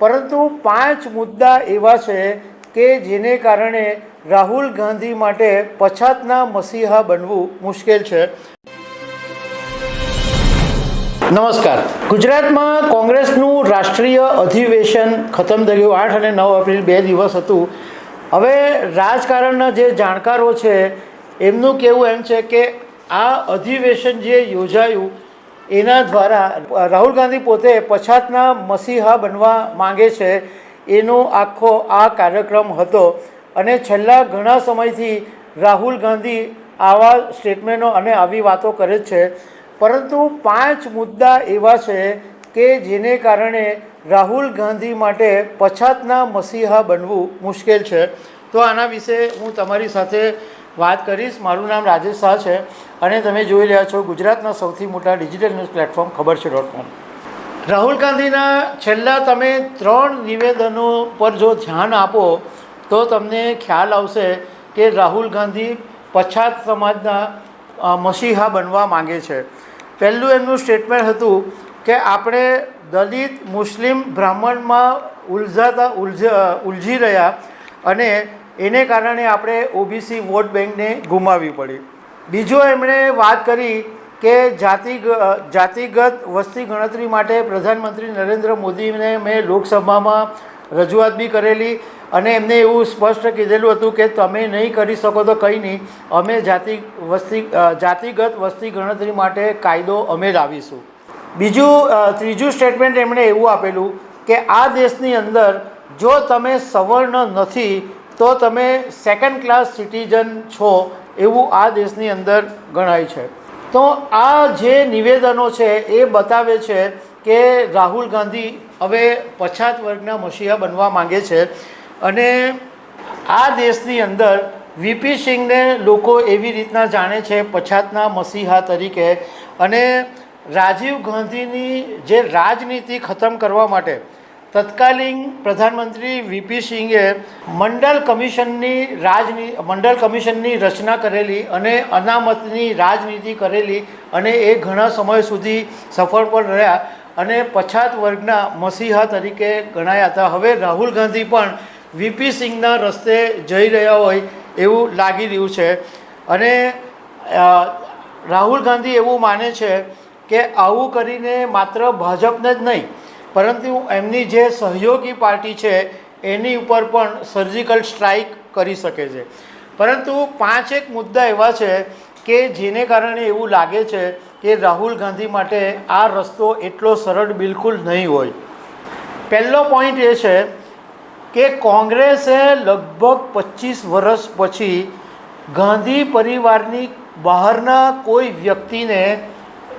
પરંતુ પાંચ મુદ્દા એવા છે કે જેને કારણે રાહુલ ગાંધી માટે પછાતના મસીહા બનવું મુશ્કેલ છે. નમસ્કાર. ગુજરાતમાં કોંગ્રેસનું રાષ્ટ્રીય અધિવેશન ખતમ થયું આઠ અને નવ એપ્રિલ બે દિવસ હતું. હવે રાજકારણના જે જાણકારો છે, એમનું કહેવું એમ છે કે આ અધિવેશન જે યોજાયું એના દ્વારા રાહુલ ગાંધી પોતે પછાતના મસીહા બનવા માંગે છે. એનો આખો આ કાર્યક્રમ હતો અને છેલ્લા ઘણા સમયથી રાહુલ ગાંધી આવા સ્ટેટમેન્ટો અને આવી વાતો કરે છે. પરંતુ પાંચ મુદ્દા એવા છે કે જેને કારણે રાહુલ ગાંધી માટે પછાતના મસીહા બનવું મુશ્કેલ છે. તો આના વિશે હું તમારી સાથે વાત કરીશ. મારું નામ રાજેશ શાહ છે. અને તમે જોઈ રહ્યા છો ગુજરાતના સૌથી મોટા ડિજિટલ ન્યૂઝ પ્લેટફોર્મ ખબર છે ડોટ કોમ. રાહુલ ગાંધીના છેલ્લા તમે ત્રણ નિવેદનો પર જો ધ્યાન આપો, તો તમને ખ્યાલ આવશે કે રાહુલ ગાંધી પછાત સમાજના મસીહા બનવા માંગે છે. પહેલું એમનું સ્ટેટમેન્ટ હતું કે આપણે દલિત, મુસ્લિમ, બ્રાહ્મણમાં ઉલઝાતા, ઉલઝ ઉલઝી રહ્યા અને એને કારણે આપણે ઓબીસી વોટ બેંકને ગુમાવવી પડી. બીજો એમણે વાત કરી કે જાતિ જાતિગત વસ્તી ગણતરી માટે પ્રધાનમંત્રી નરેન્દ્ર મોદીને મેં લોકસભામાં રજૂઆત બી કરેલી અને એમને એવું સ્પષ્ટ કીધેલું હતું કે તમે નહીં કરી શકો તો કંઈ નહીં. અમે જાતિ વસ્તી જાતિગત વસ્તી ગણતરી માટે કાયદો અમે લાવીશું. બીજું ત્રીજું સ્ટેટમેન્ટ એમણે એવું આપેલું કે આ દેશની અંદર જો તમે સવર્ણ નથી તો તમે સેકન્ડ ક્લાસ સિટીઝન છો એવું આ દેશની અંદર ગણાય છે. તો આ જે નિવેદનો છે એ બતાવે છે કે રાહુલ ગાંધી હવે પછાત વર્ગના મસીહા બનવા માંગે છે અને આ દેશની અંદર વીપી સિંહને લોકો એવી રીતના જાણે છે પછાતના મસીહા તરીકે અને રાજીવ ગાંધીની જે રાજનીતિ ખતમ કરવા માટે તત્કાલીન પ્રધાનમંત્રી વીપી સિંઘે મંડળ કમિશનની રાજની, મંડળ કમિશનની રચના કરેલી અને અનામતની રાજનીતિ કરેલી અને એ ઘણા સમય સુધી સફળ પણ રહ્યા અને પછાત વર્ગના મસીહા તરીકે ગણાયા હતા. હવે રાહુલ ગાંધી પણ વીપી સિંઘના રસ્તે જઈ રહ્યા હોય એવું લાગી રહ્યું છે. અને રાહુલ ગાંધી એવું માને છે કે આવું કરીને માત્ર ભાજપને જ નહીં પરંતુ એમની જે સહયોગી પાર્ટી છે, એની ઉપર પણ સર્જિકલ સ્ટ્રાઇક કરી શકે છે. પરંતુ પાંચેક મુદ્દા એવા છે કે જેને કારણે એવું લાગે છે કે રાહુલ ગાંધી માટે આ રસ્તો એટલો સરળ બિલકુલ નહીં હોય. પહેલો પોઈન્ટ એ છે કે કોંગ્રેસે લગભગ પચીસ વર્ષ પછી ગાંધી પરિવારની બહારના કોઈ વ્યક્તિને,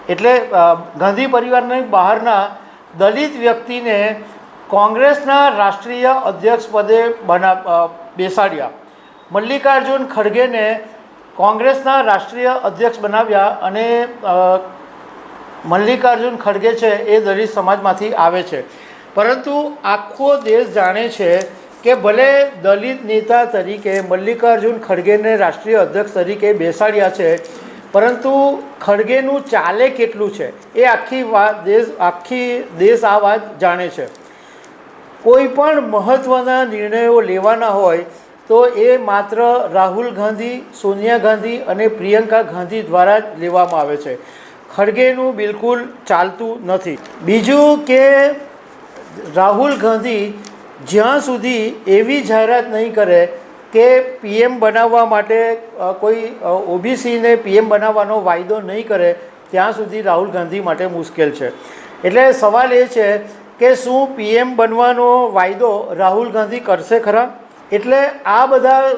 એટલે ગાંધી પરિવારની બહારના દલિત વ્યક્તિને કોંગ્રેસના રાષ્ટ્રીય અધ્યક્ષ પદે બના બેસાડ્યા. મલ્લિકાર્જુન ખડગેને કોંગ્રેસના રાષ્ટ્રીય અધ્યક્ષ બનાવ્યા અને મલ્લિકાર્જુન ખડગે છે એ દલિત સમાજમાંથી આવે છે. પરંતુ આખો દેશ જાણે છે કે ભલે દલિત નેતા તરીકે મલ્લિકાર્જુન ખડગેને રાષ્ટ્રીય અધ્યક્ષ તરીકે બેસાડ્યા છે પરંતુ ખડગેનું ચાલે કેટલું છે? એ આખી વાત દેશ, આખી દેશ આ વાત જાણે છે. કોઈ પણ મહત્ત્વના નિર્ણયો લેવાના હોય તો એ માત્ર રાહુલ ગાંધી, સોનિયા ગાંધી અને પ્રિયંકા ગાંધી દ્વારા જ લેવામાં આવે છે. ખડગેનું બિલકુલ ચાલતું નથી. બીજું કે રાહુલ ગાંધી જ્યાં સુધી એવી જાહેરાત નહીં કરે કે પીએમ બનાવવા માટે કોઈ ઓબીસીને પીએમ બનાવવાનો વાયદો નહીં કરે, ત્યાં સુધી રાહુલ ગાંધી માટે મુશ્કેલ છે. એટલે સવાલ એ છે કે શું પીએમ બનવાનો વાયદો રાહુલ ગાંધી કરશે ખરા? એટલે આ બધા,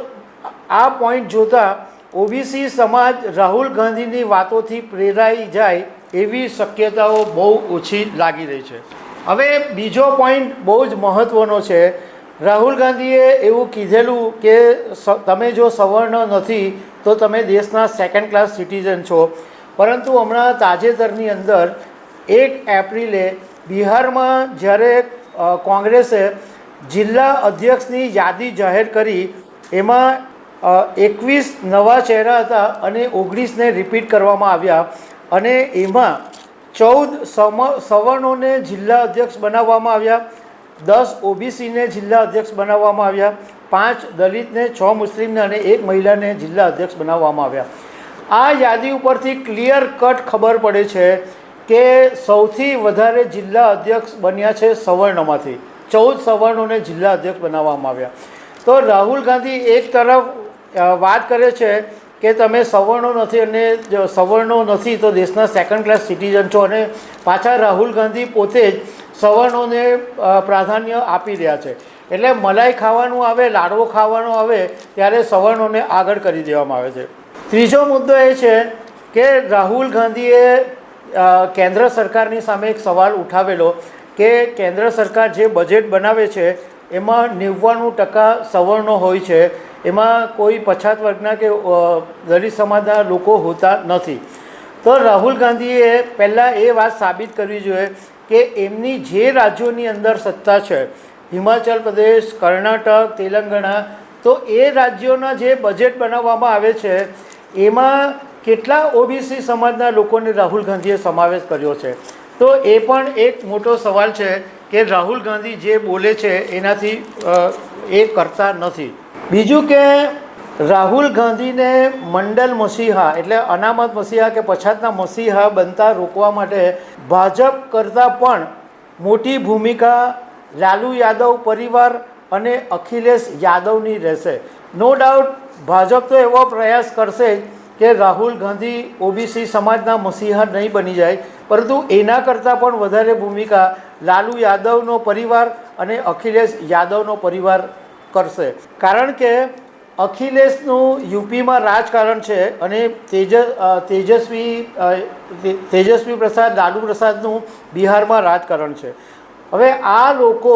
આ પોઈન્ટ જોતાં ઓબીસી સમાજ રાહુલ ગાંધીની વાતોથી પ્રેરાઈ જાય એવી શક્યતાઓ બહુ ઓછી લાગી રહી છે. હવે બીજો પોઈન્ટ બહુ જ મહત્ત્વનો છે રાહુલ ગાંધીએ એવું કીધેલું કે તમે જો સવર્ણ નથી, તો તમે દેશના સેકન્ડ ક્લાસ સિટીઝન છો. પરંતુ હમણાં તાજેતરની અંદર એક એપ્રિલે બિહારમાં જ્યારે કોંગ્રેસે જિલ્લા અધ્યક્ષની યાદી જાહેર કરી, એમાં એકવીસ નવા ચહેરા હતા અને ઓગણીસને રિપીટ કરવામાં આવ્યા. અને એમાં ચૌદ સવર્ણોને જિલ્લા અધ્યક્ષ બનાવવામાં આવ્યા. દસ ઓબીસીને જિલ્લા અધ્યક્ષ બનાવવામાં આવ્યા, પાંચ દલિતને, છ મુસ્લિમને અને એક મહિલાને જિલ્લા અધ્યક્ષ બનાવવામાં આવ્યા. આ યાદી ઉપરથી ક્લિયર કટ ખબર પડે છે કે સૌથી વધારે જિલ્લા અધ્યક્ષ બન્યા છે સવર્ણમાંથી. ચૌદ સવર્ણોને જિલ્લા અધ્યક્ષ બનાવવામાં આવ્યા. તો રાહુલ ગાંધી એક તરફ વાત કરે છે કે તમે સવર્ણો નથી અને સવર્ણો નથી તો દેશના સેકન્ડ ક્લાસ સિટીઝન છો અને પાછા રાહુલ ગાંધી પોતે જ સવર્ણોને પ્રાધાન્ય આપી રહ્યા છે. એટલે મલાઈ ખાવાનું આવે, લાડવો ખાવાનો આવે, ત્યારે સવર્ણોને આગળ કરી દેવામાં આવે છે. ત્રીજો મુદ્દો એ છે કે રાહુલ ગાંધીએ કેન્દ્ર સરકારની સામે એક સવાલ ઉઠાવેલો કે કેન્દ્ર સરકાર જે બજેટ બનાવે છે, એમાં નેવ્વાણું ટકા સવર્ણો હોય છે. એમાં કોઈ પછાત વર્ગના કે દલિત સમાજના લોકો હોતા નથી. તો રાહુલ ગાંધીએ પહેલાં એ વાત સાબિત કરવી જોઈએ કે એમની જે રાજ્યોની અંદર સત્તા છે, હિમાચલ પ્રદેશ, કર્ણાટક, તેલંગાણા, તો એ રાજ્યોના જે બજેટ બનાવવામાં આવે છે, એમાં કેટલા ઓબીસી સમાજના લોકોને રાહુલ ગાંધીએ સમાવેશ કર્યો છે? તો એ પણ એક મોટો સવાલ છે કે રાહુલ ગાંધી જે બોલે છે, એનાથી એ કરતા નથી. બીજું કે રાહુલ ગાંધીને મંડલ મસીહા એટલે અનામત મસીહા કે પછાતના મસીહા બનતા રોકવા માટે ભાજપ કરતાં પણ મોટી ભૂમિકા લાલુ યાદવ પરિવાર અને અખિલેશ યાદવની રહેશે. નો ડાઉટ ભાજપ તો એવો પ્રયાસ કરશે કે રાહુલ ગાંધી ઓબીસી સમાજના મસીહા નહીં બની જાય, પરંતુ એના કરતાં પણ વધારે ભૂમિકા લાલુ યાદવનો પરિવાર અને અખિલેશ યાદવનો પરિવાર કરશે. કારણ કે અખિલેશનું યુપીમાં રાજકારણ છે અને તેજ તેજસ્વી તેજસ્વી પ્રસાદ, લાલુ પ્રસાદનું બિહારમાં રાજકારણ છે. હવે આ લોકો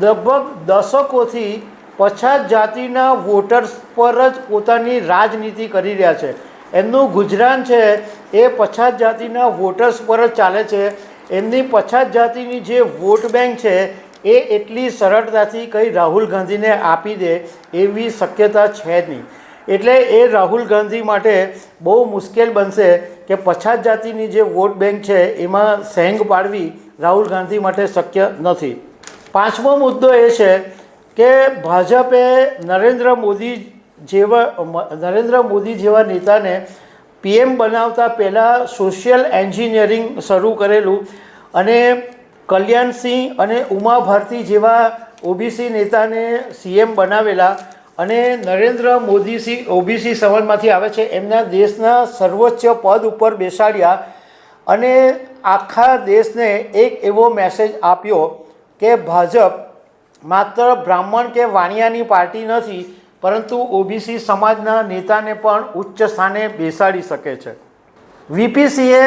લગભગ દશકોથી પછાત જાતિના વોટર્સ પર જ પોતાની રાજનીતિ કરી રહ્યા છે. એમનું ગુજરાન છે એ પછાત જાતિના વોટર્સ પર જ ચાલે છે. એમની પછાત જાતિની જે વોટ બેંક છે એ એટલી સરળતાથી કંઈ રાહુલ ગાંધીને આપી દે એવી શક્યતા છે જ નહીં. એટલે એ રાહુલ ગાંધી માટે બહુ મુશ્કેલ બનશે કે પછાત જાતિની જે વોટ બેંક છે એમાં સેંગ પાડવી રાહુલ ગાંધી માટે શક્ય નથી. પાંચમો મુદ્દો એ છે કે ભાજપે નરેન્દ્ર મોદી જેવા, નરેન્દ્ર મોદી જેવા નેતાને પીએમ બનાવતા પહેલાં સોશિયલ એન્જિનિયરિંગ શરૂ કરેલું અને કલ્યાણસિંહ અને ઉમા ભારતી જેવા ઓબીસી નેતાને સીએમ બનાવેલા અને નરેન્દ્ર મોદી સી ઓબીસી સમાજમાંથી આવે છે, એમના દેશના સર્વોચ્ચ પદ ઉપર બેસાડ્યા અને આખા દેશને એક એવો મેસેજ આપ્યો કે ભાજપ માત્ર બ્રાહ્મણ કે વાણિયાની પાર્ટી નથી, પરંતુ ઓબીસી સમાજના નેતાને પણ ઉચ્ચ સ્થાને બેસાડી શકે છે. વીપીસીએ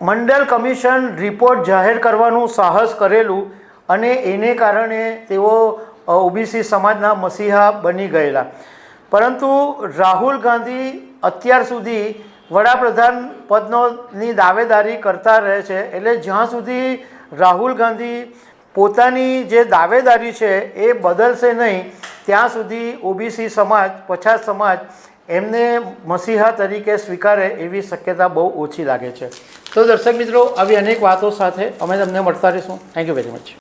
મંડળ કમિશન રિપોર્ટ જાહેર કરવાનું સાહસ કરેલું અને એને કારણે તેઓ ઓબીસી સમાજના મસીહા બની ગયેલા. પરંતુ રાહુલ ગાંધી અત્યાર સુધી વડાપ્રધાન પદનોની દાવેદારી કરતા રહે છે, એટલે જ્યાં સુધી રાહુલ ગાંધી પોતાની જે દાવેદારી છે એ બદલશે નહીં, ત્યાં સુધી ઓબીસી સમાજ, પછાત સમાજ એમને મસીહા તરીકે સ્વીકારે એવી શક્યતા બહુ ઓછી લાગે છે. તો દર્શક મિત્રો, આવી અનેક વાતો સાથે અમે તમને મળતા રહીશું. Thank you very much